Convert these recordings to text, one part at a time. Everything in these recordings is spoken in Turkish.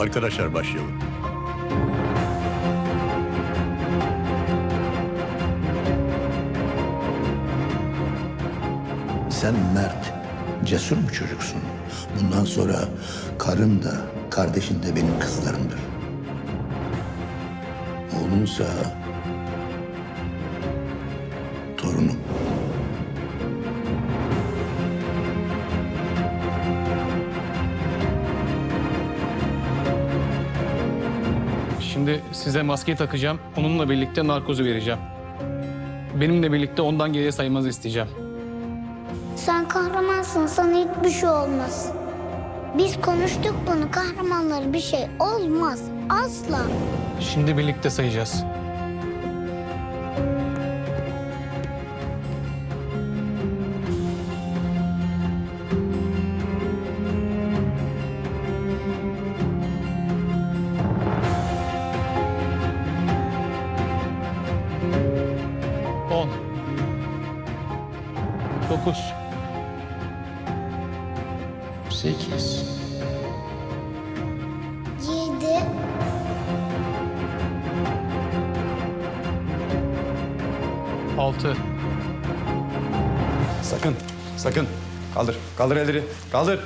Arkadaşlar başlayalım. Sen mert, cesur bir çocuksun. Bundan sonra karın da, kardeşin de benim kızlarımdır. Oğlunsa Şimdi size maskeyi takacağım. Onunla birlikte narkozu vereceğim. Benimle birlikte ondan geriye saymanızı isteyeceğim. Sen kahramansın, sana hiçbir şey olmaz. Biz konuştuk bunu, kahramanlara bir şey olmaz. Asla. Şimdi birlikte sayacağız. Dokuz. Sekiz. Yedi, Altı. Sakın, sakın. Kaldır, kaldır elleri. Kaldır.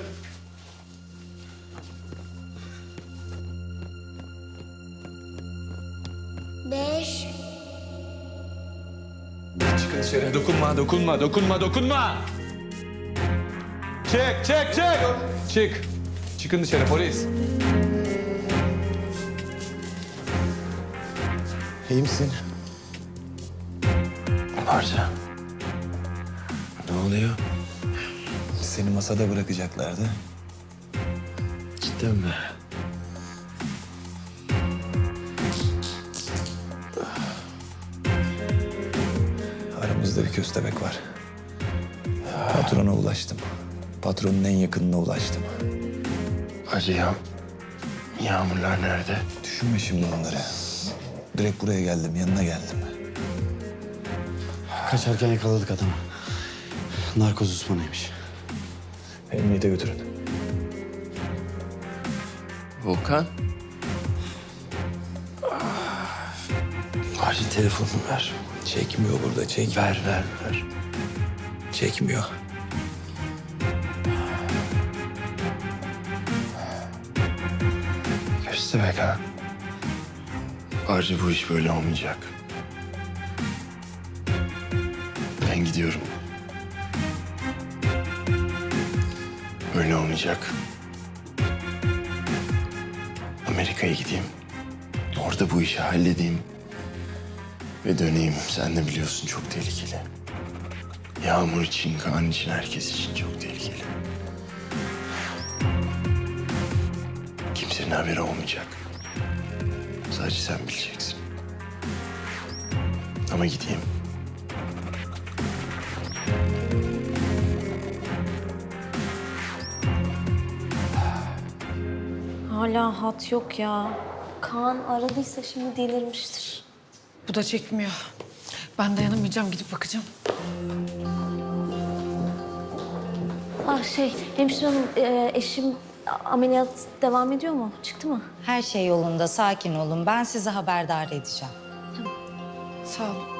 beş, Çıkın dışarı. Dokunma, dokunma, dokunma, dokunma. Çek, çek, çek. Çık. Çıkın dışarı polis. İyi misin? Parça. Ne oluyor? Seni masada bırakacaklardı. Cidden mi? Aramızda bir köstebek var. Patrona ulaştım. Patronun en yakınına ulaştım. Hacı ya. Yağmurlar nerede? Düşünme şimdi onları. Direkt buraya geldim, yanına geldim. Kaçarken yakaladık adamı. Narkoz uzmanıymış. Emniyete götürün. Volkan. Hacı telefonunu ver. Çekmiyor burada, çek. Ver, ver, ver. Çekmiyor. Köstebek ha. Hacı bu iş böyle olmayacak. Ben gidiyorum. Öyle olmayacak. Amerika'ya gideyim. Orada bu işi halledeyim. Ve döneyim. Sen de biliyorsun çok tehlikeli. Yağmur için, Kaan için, herkes için çok tehlikeli. Kimsenin haberi olmayacak. Sadece sen bileceksin. Ama gideyim. Hala hat yok ya. Kaan aradıysa şimdi delirmiştir. Bu da çekmiyor. Ben dayanamayacağım gidip bakacağım. Ah şey hemşire hanım e, eşim ameliyat devam ediyor mu? Çıktı mı? Her şey yolunda, sakin olun. Ben sizi haberdar edeceğim. Sağ ol.